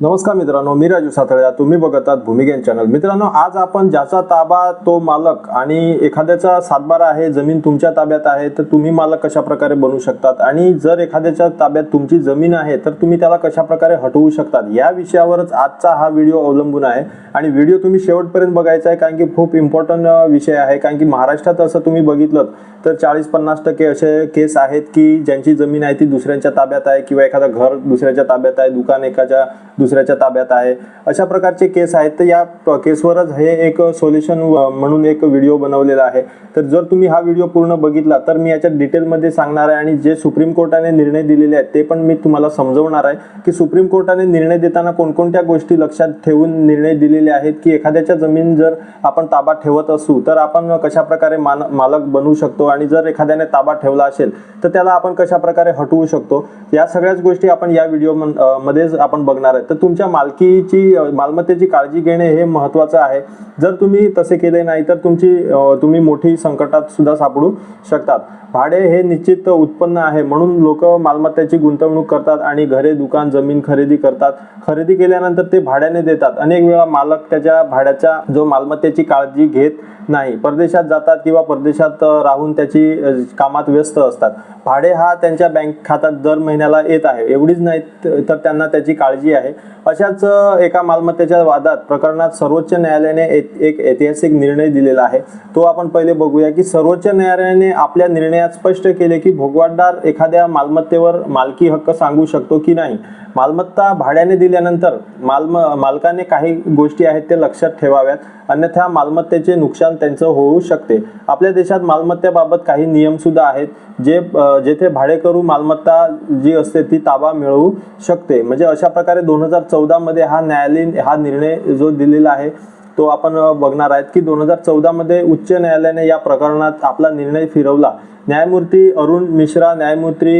नमस्कार मित्रांनो मी राजू सातळ्या. तुम्ही बघतात भूमिगेन चॅनल. मित्रांनो आज आपण ज्याचा ताबा तो मालक आणि एखाद्याचा सातबारा आहे जमीन तुमच्या ताब्यात आहे तर तुम्ही मालक कशा प्रकारे बनवू शकतात? आणि जर एखाद्याच्या ताब्यात तुमची जमीन आहे तर तुम्ही त्याला कशा प्रकारे हटवू शकतात? या विषयावरच आजचा हा व्हिडिओ अवलंबून आहे. आणि व्हिडिओ तुम्ही शेवटपर्यंत बघायचा आहे कारण की खूप इम्पॉर्टंट विषय आहे. कारण की महाराष्ट्रात असं तुम्ही बघितलं तर चाळीस पन्नास टक्के असे केस आहेत की ज्यांची जमीन आहे ती दुसऱ्यांच्या ताब्यात आहे किंवा एखादं घर दुसऱ्याच्या ताब्यात आहे दुकान एकाच्या दुसऱ्याच्या ताब्यात आहे. अशा प्रकारचे केस आहेत. तर या केसवरच हे एक सोल्युशन म्हणून एक व्हिडिओ बनवलेला आहे. तर जर तुम्ही हा व्हिडिओ पूर्ण बघितला तर मी याच्यात डिटेलमध्ये सांगणार आहे आणि जे सुप्रीम कोर्टाने निर्णय दिलेले आहेत ते पण मी तुम्हाला समजवणार आहे की सुप्रीम कोर्टाने निर्णय देताना कोणकोणत्या गोष्टी लक्षात ठेवून निर्णय दिलेले आहेत की एखाद्याच्या जमीन जर आपण ताबा ठेवत असू तर आपण कशा प्रकारे मान मालक बनवू शकतो? आणि जर एखाद्याने ताबा ठेवला असेल तर त्याला आपण कशा प्रकारे हटवू शकतो? या सगळ्याच गोष्टी आपण या व्हिडिओ मध्येच आपण बघणार आहे. तर तुमच्या मालकीची मालमत्तेची काळजी घेणे हे महत्त्वाचं आहे. जर तुम्ही तसे केले नाही तर तुमची तुम्ही मोठी संकटात सुद्धा सापडू शकतात. भाडे हे निश्चित उत्पन्न आहे म्हणून लोक मालमत्तेची गुंतवणूक करतात आणि घरे दुकान जमीन खरेदी करतात. खरेदी केल्यानंतर ते भाड्याने देतात. अनेक वेळा मालक त्याच्या भाड्याच्या जो मालमत्तेची काळजी घेत नाही परदेशात जातात किंवा परदेशात राहून त्याची कामात व्यस्त असतात. भाडे हा त्यांच्या बँक खात्यात दर महिन्याला येत आहे. एवढीच नाही तर त्यांना त्याची काळजी आहे. अशाच एका मालमत्तेच्या वादात प्रकरणात सर्वोच्च न्यायालयाने एक एक ऐतिहासिक निर्णय दिलेला आहे. तो आपण पहिले बघूया की सर्वोच्च न्यायालयाने आपल्या निर्णयात स्पष्ट केले की भोगवाटदार एखाद्या मालमत्तेवर मालकी हक्क सांगू शकतो की नाही. मालमत्ता भाड्याने दिल्यानंतर मालम मालकाने काही गोष्टी आहेत ते लक्षात ठेवाव्यात. अन्यथा मालमत्तेचे नुकसान त्यांचं होऊ शकते. आपल्या देशात मालमत्तेबाबत काही नियमसुद्धा आहेत जे जेथे भाडेकरू मालमत्ता जी असते ती ताबा मिळवू शकते. म्हणजे अशा प्रकारे दोन हजार चौदामध्ये हा न्यायालयीन हा निर्णय जो दिलेला आहे तो आपण बघणार आहेत की दोन हजार चौदामध्ये उच्च न्यायालयाने या प्रकरणात आपला निर्णय फिरवला. न्यायमूर्ती अरुण मिश्रा न्यायमूर्ती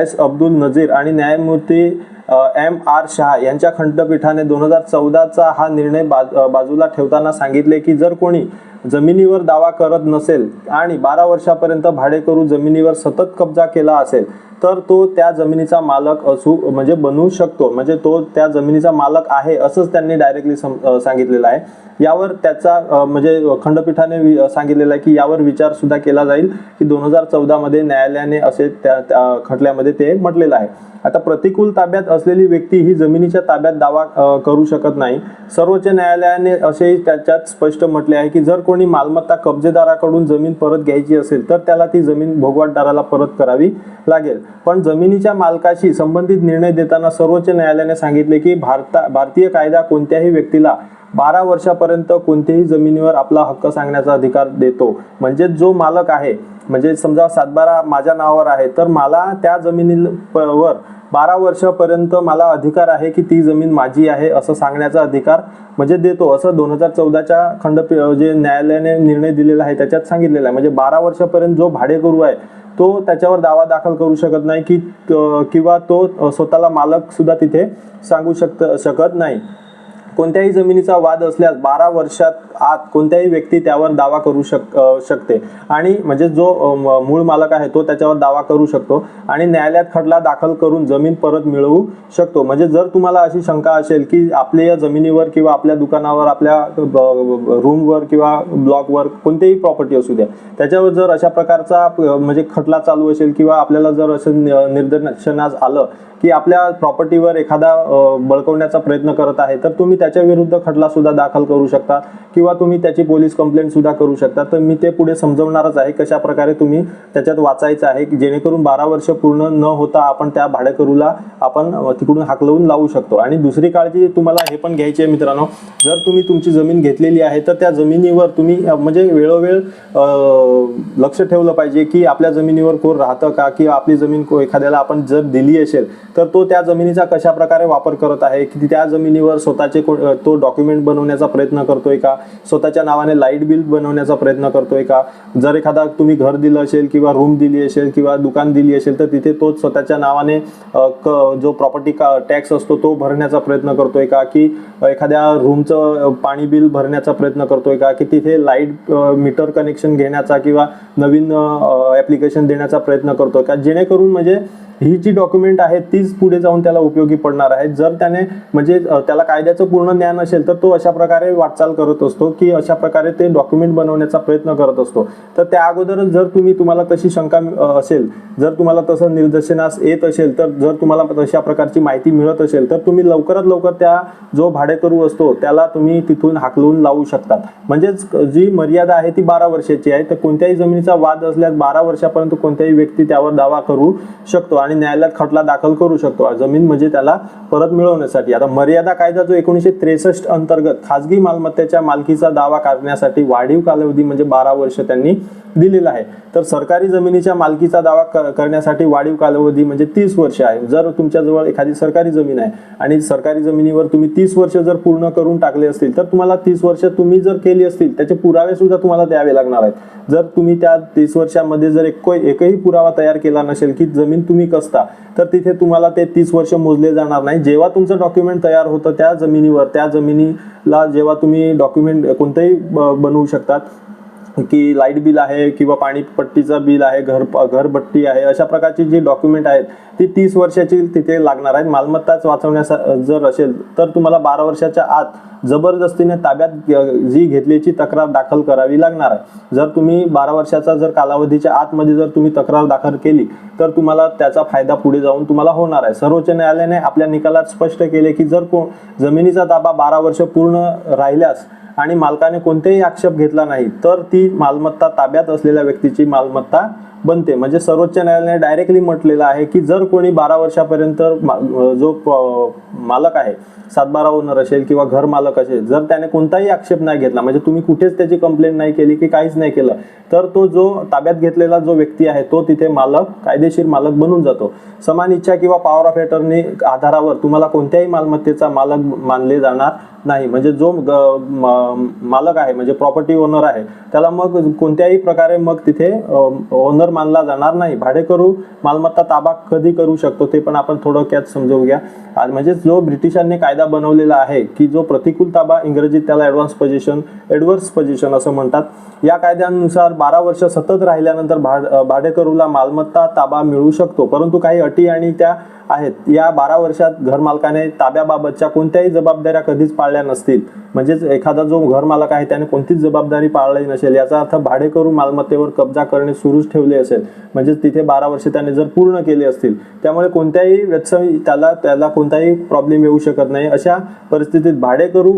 एस अब्दुल नझीर आणि न्यायमूर्ती एम आर शहा यांच्या खंडपीठाने दोन हजार चौदाचा हा निर्णय बाज- बाजूला ठेवताना सांगितले की जर कोणी जमिनीवर दावा करत नसेल आणि बारा वर्षापर्यंत भाडेकरू जमिनीवर सतत कब्जा केला असेल तर तो त्या जमिनीचा मालक असू म्हणजे बनवू शकतो. म्हणजे तो त्या जमिनीचा मालक आहे असंच त्यांनी डायरेक्टली सांगितलेलं आहे. यावर त्याचा म्हणजे खंडपीठाने वि- सांगितलेलं आहे की यावर विचार सुद्धा केला जाईल की दोन हजार चौदामध्ये न्यायालयाने असे त्या त्या खटल्यामध्ये ते म्हटलेलं आहे. आता प्रतिकूल ताब्यात असलेली व्यक्ती ही जमिनीच्या ताब्यात दावा करू शकत नाही. सर्वोच्च न्यायालयाने असेही त्याच्यात स्पष्ट म्हटले आहे की जर कोणी मालमत्ता कब्जेदाराकडून जमीन परत घ्यायची असेल तर त्याला ती जमीन भोगवाटदाराला परत करावी लागेल. पण जमिनीच्या मालकाशी संबंधित निर्णय देताना सर्वोच्च न्यायालयाने सांगितले की भारता भारतीय कायदा कोणत्याही व्यक्तीला बारा वर्षापर्यंत कोणत्याही जमिनीवर आपला हक्क सांगण्याचा अधिकार देतो. म्हणजे जो मालक आहे म्हणजे समजा सातबारा माझ्या नावावर आहे तर मला त्या जमिनीवर बारा वर्षापर्यंत मला अधिकार आहे की ती जमीन माझी आहे असं सांगण्याचा अधिकार म्हणजे देतो असं दोन हजार चौदाच्या खंडपी जे न्यायालयाने निर्णय दिलेला आहे त्याच्यात सांगितलेलं आहे. म्हणजे बारा वर्षापर्यंत जो भाडेकरू आहे तो त्याच्यावर दावा दाखल करू शकत नाही की त- किंवा तो स्वतःला मालक सुद्धा तिथे सांगू शकत शकत नाही. कोणत्याही जमिनीचा वाद असल्यास बारा वर्षात आत कोणत्याही व्यक्ती त्यावर दावा करू शक शकते. आणि म्हणजे जो मूळ मालक आहे तो त्याच्यावर दावा करू शकतो आणि न्यायालयात खटला दाखल करून जमीन परत मिळवू शकतो. म्हणजे जर तुम्हाला अशी शंका असेल की आपल्या या जमिनीवर किंवा आपल्या दुकानावर आपल्या रूमवर किंवा ब्लॉकवर कोणतेही प्रॉपर्टी असू द्या त्याच्यावर जर अशा प्रकारचा म्हणजे खटला चालू असेल किंवा आपल्याला जर असं नि- आलं की आपल्या प्रॉपर्टीवर एखादा बळकवण्याचा प्रयत्न करत आहे तर तुम्ही त्याच्या विरुद्ध खटला सुद्धा दाखल करू शकता किंवा तुम्ही त्याची पोलीस कंप्लेंट सुद्धा करू शकता. तर मी ते पुढे समजवणारच आहे कशा प्रकारे तुम्ही त्याच्यात वाचायचं आहे जेणेकरून बारा वर्ष पूर्ण न होता आपण त्या भाडेकरूला आपण तिकडून हाकलवून लावू शकतो. आणि दुसरी काळजी तुम्हाला हे पण घ्यायची आहे मित्रांनो जर तुम्ही तुमची जमीन घेतलेली आहे तर त्या जमिनीवर तुम्ही म्हणजे वेळोवेळ लक्ष ठेवलं पाहिजे की आपल्या जमिनीवर कोण राहतं का किंवा आपली जमीन को- एखाद्याला आपण जर दिली असेल तर तो त्या जमिनीचा कशा प्रकारे वापर करत आहे की त्या जमिनीवर स्वतःचे तो डॉक्युमेंट बनवण्याचा प्रयत्न करतोय का? स्वतःच्या नावाने लाइट बिल बनवण्याचा प्रयत्न करतोय का? जर एखादा तुम्ही घर दिलं असेल किंवा रूम दिली असेल किंवा दुकान दिली असेल तर तिथे तोच स्वतःच्या नावाने क- जो प्रॉपर्टी का टॅक्स असतो तो भरण्याचा प्रयत्न करतोय का? की एखाद्या रूमचं पाणी बिल भरण्याचा प्रयत्न करतोय का? की तिथे लाइट मीटर कनेक्शन घेण्याचा किंवा नवीन ॲप्लिकेशन देण्याचा प्रयत्न करतोय का? जेणेकरून म्हणजे ही जी डॉक्युमेंट आहे तीच पुढे जाऊन त्याला उपयोगी पडणार आहे. जर त्याने म्हणजे त्याला कायद्याचं पूर्ण ज्ञान असेल तर तो अशा प्रकारे वाटचाल करत असतो की अशा प्रकारे ते डॉक्युमेंट बनवण्याचा प्रयत्न करत असतो. तर त्या अगोदरच जर तुम्ही तुम्हाला तशी शंका असेल जर तुम्हाला तसं निदर्शनास येत असेल तर जर तुम्हाला तशा प्रकारची माहिती मिळत असेल तर तुम्ही लवकरात लवकर त्या जो भाडेकरू असतो त्याला तुम्ही तिथून हाकलून लावू शकतात. म्हणजेच जी मर्यादा आहे ती बारा वर्षाची आहे तर कोणत्याही जमिनीचा वाद असल्यास बारा वर्षापर्यंत कोणत्याही व्यक्ती त्यावर दावा करू शकतो. आणि न्यायालयात खटला दाखल करू शकतो. जमीन म्हणजे त्याला परत मिळवण्यासाठी. आता मर्यादा कायदा जो एकोणीसशे त्रेसष्ट अंतर्गत खाजगी मालमत्तेच्या मालकीचा दावा करण्यासाठी वाढीव कालावधी म्हणजे बारा वर्ष त्यांनी दिलेला आहे. तर सरकारी जमिनीच्या मालकीचा दावा करण्यासाठी वाढीव कालावधी म्हणजे तीस वर्ष आहे. जर तुमच्याजवळ एखादी सरकारी जमीन आहे आणि सरकारी जमिनीवर तुम्ही तीस वर्ष जर पूर्ण करून टाकले असतील तर तुम्हाला तीस वर्ष तुम्ही जर केली असतील त्याचे पुरावे सुद्धा तुम्हाला द्यावे लागणार आहेत. जर तुम्ही त्या तीस वर्षामध्ये जर एक एकही पुरावा तयार केला नसेल की जमीन तुम्ही असता तर तिथे तुम्हाला ते तीस वर्ष मोजले जाणार नाही. जेव्हा तुमचं डॉक्युमेंट तयार होतं त्या जमिनीवर त्या जमिनीला जेव्हा तुम्ही डॉक्युमेंट कोणतंही बनवू शकतात की लाइट बिल आहे किंवा पाणीपट्टीचं बिल आहे घर घरबट्टी आहे अशा प्रकारची जी डॉक्युमेंट आहेत ती तीस वर्षाची तिथे लागणार आहेत. मालमत्ताच वाचवण्यास जर असेल तर तुम्हाला बारा वर्षाच्या आत जबरदस्तीने ताब्यात जी घेतल्याची तक्रार दाखल करावी लागणार आहे. जर तुम्ही बारा वर्षाचा जर कालावधीच्या आतमध्ये जर तुम्ही तक्रार दाखल केली तर तुम्हाला त्याचा फायदा पुढे जाऊन तुम्हाला होणार आहे. सर्वोच्च न्यायालयाने आपल्या निकालात स्पष्ट केले की जर कोण जमिनीचा ताबा बारा वर्ष पूर्ण राहिल्यास आणि मालकाने कोणतेही आक्षेप घेतला नाही तर ती मालमत्ता ताब्यात असलेल्या व्यक्तीची मालमत्ता बनते. म्हणजे सर्वोच्च न्यायालयाने डायरेक्टली म्हटलेलं आहे की जर कोणी बारा वर्षापर्यंत मा- जो प- मालक आहे सातबारा ओनर असेल किंवा घर मालक असेल जर त्याने कोणताही आक्षेप नाही घेतला म्हणजे तुम्ही कुठेच त्याची कंप्लेंट नाही केली की काहीच नाही केलं तर तो जो ताब्यात घेतलेला जो व्यक्ती आहे तो तिथे मालक कायदेशीर मालक बनून जातो. समान इच्छा किंवा पॉवर ऑफ अटर्नी आधारावर तुम्हाला कोणत्याही मालमत्तेचा मालक मानले जाणार नाही म्हणजे जो ग- मालक आहे म्हणजे प्रॉपर्टी ओनर आहे त्याला मग कोणत्याही प्रकारे मग तिथे ओनर मानला जाणार नाही. भाडेकरू मालमत्ता ताबा कधी करू शकतो ते पण आपण थोडक्यात समजवूया आज म्हणजे जो ब्रिटिशांनी कायदा बनवलेला आहे की जो प्रतिकूल ताबा इंग्रजीत त्याला ॲडव्हान्स पोझिशन एडवर्स पोझिशन असं म्हणतात या कायद्यानुसार बारा वर्ष सतत राहिल्यानंतर भाड भाडेकरूला मालमत्ता ताबा मिळू शकतो. परंतु काही अटी आणि त्या आहेत. या बारा वर्षात घरमालकाने ताब्याबाबतच्या कोणत्याही जबाबदाऱ्या कधीच पाळल्या नसतील. म्हणजेच एखादा जो घरमालक आहे त्याने कोणतीच जबाबदारी पाळली नसेल. याचा अर्थ भाडेकरू मालमत्तेवर कब्जा करणे सुरूच ठेवले असेल. म्हणजेच तिथे बारा वर्षे त्याने जर पूर्ण केले असतील त्यामुळे कोणत्याही व्यत्सवी त्याला त्याला कोणताही प्रॉब्लेम येऊ शकत नाही. अशा परिस्थितीत भाडेकरू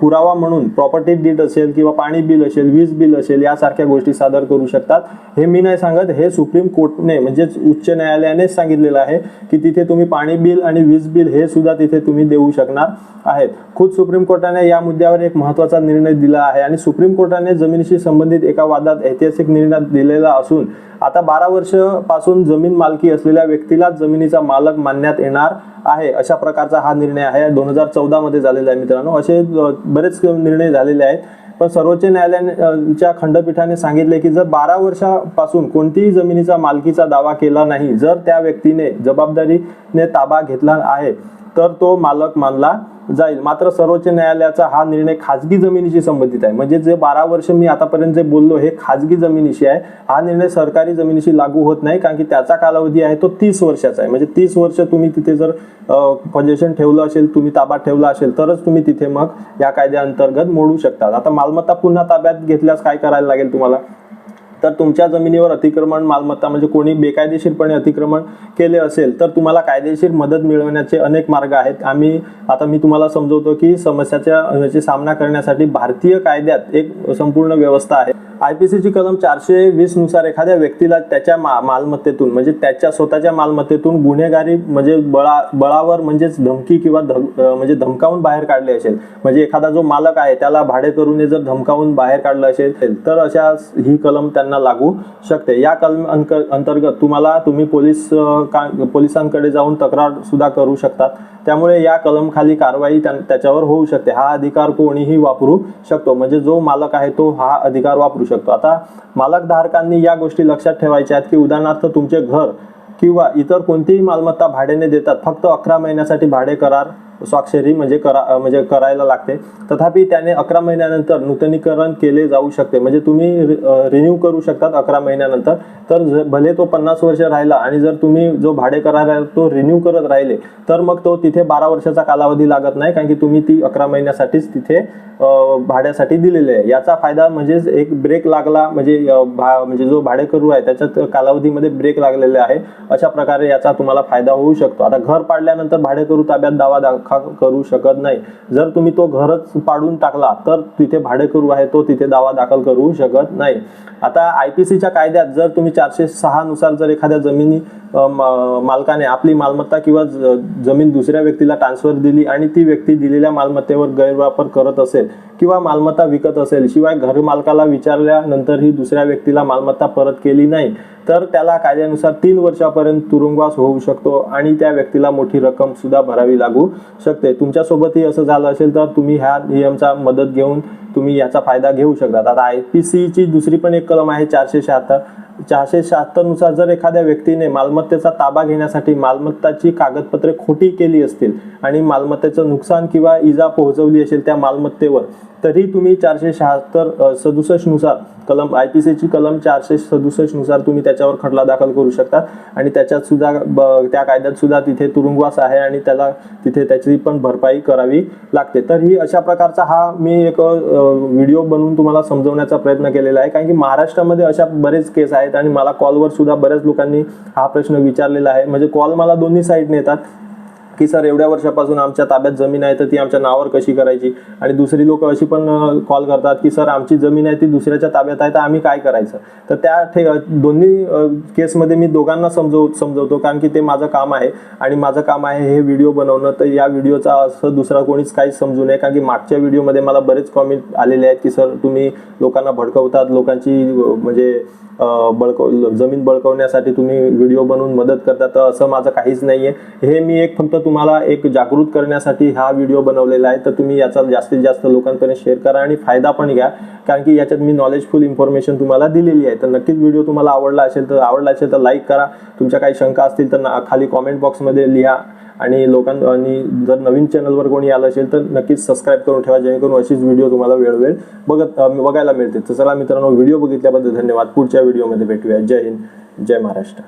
पुरावा म्हणून प्रॉपर्टी डीड असेल किंवा पाणी बिल असेल वीज बिल असेल यासारख्या गोष्टी सादर करू शकतात. हे मी नाही सांगत. हे सुप्रीम कोर्टने म्हणजेच उच्च न्यायालयानेच सांगितलेलं आहे की तिथे तुम्ही पाणी बिल आणि वीज बिल हे सुद्धा तिथे तुम्ही देऊ शकणार आहेत. खुद सुप्रीम सुप्रीम कोर्टाने या मुद्द्यावर एक महत्त्वाचा निर्णय दिला आहे आणि सुप्रीम कोर्टाने जमिनीशी संबंधित एका वादात ऐतिहासिक निर्णय दिलेला असून आता बारा वर्षपासून जमीन मालकी असलेल्या व्यक्तीला जमिनीचा मालक मानण्यात येणार आहे अशा प्रकारचा हा निर्णय आहे. दोन हजार चौदा मध्ये झालेला आहे मित्रांनो. असे बरेच निर्णय झालेले आहेत. पण सर्वोच्च न्यायालयाच्या खंडपीठाने सांगितले की जर बारा वर्षापासून कोणतीही जमिनीचा मालकीचा दावा केला नाही जर त्या व्यक्तीने जबाबदारीने ताबा घेतला आहे तर तो मालक मानला जाईल. मात्र सर्वोच्च न्यायालयाचा हा निर्णय खाजगी जमिनीशी संबंधित आहे. म्हणजे जे बारा वर्ष मी आतापर्यंत जे बोललो हे खाजगी जमिनीशी आहे. हा निर्णय सरकारी जमिनीशी लागू होत नाही कारण की त्याचा कालावधी आहे तो तीस वर्षाचा आहे. म्हणजे तीस वर्ष तुम्ही तिथे जर पोझिशन ठेवलं असेल तुम्ही ताबा ठेवला असेल तरच तुम्ही तिथे मग या कायद्याअंतर्गत मोडू शकतात. आता मालमत्ता पुन्हा ताब्यात घेतल्यास काय करायला लागेल तुम्हाला? तर तुमच्या जमिनीवर अतिक्रमण मालमत्ता म्हणजे कोणी बेकायदेशीरपणे अतिक्रमण केले असेल तर तुम्हाला कायदेशीर मदत मिळवण्याचे अनेक मार्ग आहेत. आम्ही आता मी तुम्हाला समजवतो की समस्याच्या याची सामना करण्यासाठी भारतीय कायद्यात एक संपूर्ण व्यवस्था आहे. आय पी सीची कलम चारशे वीसनुसार एखाद्या व्यक्तीला त्याच्या मा मालमत्तेतून म्हणजे त्याच्या स्वतःच्या मालमत्तेतून गुन्हेगारी म्हणजे बळा बळावर म्हणजेच धमकी किंवा धम म्हणजे धमकावून बाहेर काढले असेल. म्हणजे एखादा जो मालक आहे त्याला भाडे करून जर धमकावून बाहेर काढलं असेल तर अशा ही कलम त्यांना लागू शकते. या कलम अंतर्गत तुम्हाला तुम्ही पोलीस का- पोलिसांकडे जाऊन तक्रार सुद्धा करू शकतात. त्यामुळे या कलमखाली कारवाई त्याच्यावर होऊ शकते. हा अधिकार कोणीही वापरू शकतो. म्हणजे जो मालक आहे तो हा अधिकार वापरू शकतो. आता मालकधारकांनी या गोष्टी लक्षात ठेवायच्या आहेत की उदाहरणार्थ तुमचे घर किंवा इतर कोणतीही मालमत्ता भाड्याने देतात. फक्त अकरा महिन्यासाठी भाडे करार स्वाक्षरी म्हणजे करा म्हणजे करायला लागते. तथापि त्याने अकरा महिन्यानंतर नूतनीकरण केले जाऊ शकते. म्हणजे तुम्ही रिन्यू करू शकतात अकरा महिन्यानंतर. तर ज- भले तो पन्नास वर्ष राहिला आणि जर तुम्ही जो भाडे करार आहे तो रिन्यू करत राहिले तर मग तो तिथे बारा वर्षाचा कालावधी लागत नाही. कारण की तुम्ही ती अकरा महिन्यासाठीच तिथे भाड्यासाठी दिलेले आहे. याचा फायदा म्हणजेच एक ब्रेक लागला म्हणजे भा म्हणजे जो भाडेकरू आहे त्याच्यात कालावधीमध्ये ब्रेक लागलेले आहे. अशा प्रकारे याचा तुम्हाला फायदा होऊ शकतो. आता घर पाडल्यानंतर भाडेकरू ताब्यात दावा दाखल करू शकत नाही. जर तुम्ही तो घरच पाडून टाकला तर तिथे भाडेकरू आहे तो तिथे दावा दाखल करू शकत नाही. आता आय पी सीच्या कायद्यात जर तुम्ही चारशे सहा नुसार जर एखाद्या जमिनी म- मालकाने आपली मालमत्ता किंवा ज- जमीन दुसऱ्या व्यक्तीला ट्रान्सफर दिली आणि ती व्यक्ती दिलेल्या मालमत्तेवर गैरवापर करत असेल किंवा मालमत्ता विकत असेल शिवाय घर मालकाला विचारल्यानंतरही दुसऱ्या व्यक्तीला मालमत्ता परत केली नाही तर त्याला कायद्यानुसार तीन वर्षापर्यंत तुरुंगवास होऊ शकतो आणि त्या व्यक्तीला मोठी रक्कम सुद्धा भरावी लागू शकते. तुमच्यासोबतही असं झालं असेल तर तुम्ही ह्या नियमचा मदत घेऊन तुम्ही याचा फायदा घेऊ शकता. आता आय पी सीची दुसरी पण एक कलम आहे चारशे शहात्तर. चारशे शहात्तरनुसार जर एखाद्या व्यक्तीने मालमत्तेचा ताबा घेण्यासाठी मालमत्ताची कागदपत्रे खोटी केली असतील आणि मालमत्तेचं नुकसान किंवा इजा पोहोचवली असेल त्या मालमत्तेवर तरी तुम्ही चारशे शहात्तर सदुसष्टनुसार कलम आय पी सीची कलम चारशे सदुसष्टनुसार तुम्ही त्याच्यावर खटला दाखल करू शकता. आणि त्याच्यात सुद्धा ब- त्या कायद्यात सुद्धा तिथे तुरुंगवास आहे आणि त्याला तिथे त्याची पण भरपाई करावी लागते. तर ही अशा प्रकारचा हा मी एक व्हिडिओ बनवून तुम्हाला समजवण्याचा प्रयत्न केलेला आहे. कारण की महाराष्ट्रामध्ये अशा बरेच केस आहेत. आणि मला कॉलवर सुद्धा बऱ्याच लोकांनी हा प्रश्न विचारलेला आहे. म्हणजे कॉल मला दोन्ही साईडने येतात. की सर एवढ्या वर्षापासून आमच्या ताब्यात जमीन आहे तर ती आमच्या नावावर कशी करायची? आणि दुसरी लोक अशी पण कॉल करतात की सर आमची जमीन आहे ती दुसऱ्याच्या ताब्यात आहे तर आम्ही काय करायचं? तर त्या ठे दोन्ही केसमध्ये मी दोघांना समजव समजवतो कारण की ते माझं काम आहे आणि माझं काम आहे हे व्हिडिओ बनवणं तर या व्हिडिओचा असं दुसरा कोणीच काहीच समजू नये कारण की मागच्या व्हिडिओमध्ये मला बरेच कॉमेंट आलेले आहेत की सर तुम्ही लोकांना भडकवतात लोकांची म्हणजे बळकव जमीन बळकवण्यासाठी तुम्ही व्हिडिओ बनवून मदत करता तर असं माझं काहीच नाही आहे हे मी एक फक्त तुम्हाला एक जागृत करण्यासाठी हा व्हिडिओ बनवलेला आहे तर तुम्ही याचा जास्तीत जास्त लोकांपर्यंत शेअर करा आणि फायदा पण घ्या. कारण की याच्यात मी नॉलेजफुल इन्फॉर्मेशन तुम्हाला दिलेली आहे. तर नक्कीच व्हिडिओ तुम्हाला आवडला असेल तर आवडला असेल तर लाईक करा. तुमच्या काही शंका असतील तर ना- खाली कॉमेंट बॉक्समध्ये लिहा. आणि लोकां आणि जर नवीन चॅनलवर कोणी आलं असेल तर नक्कीच सबस्क्राईब करून ठेवा. जेणेकरून अशीच व्हिडिओ तुम्हाला वेळोवेळ बघत बघायला मिळते तर चला मित्रांनो व्हिडिओ बघितल्याबद्दल धन्यवाद. पुढच्या व्हिडिओमध्ये भेटूया. जय हिंद. जय महाराष्ट्र.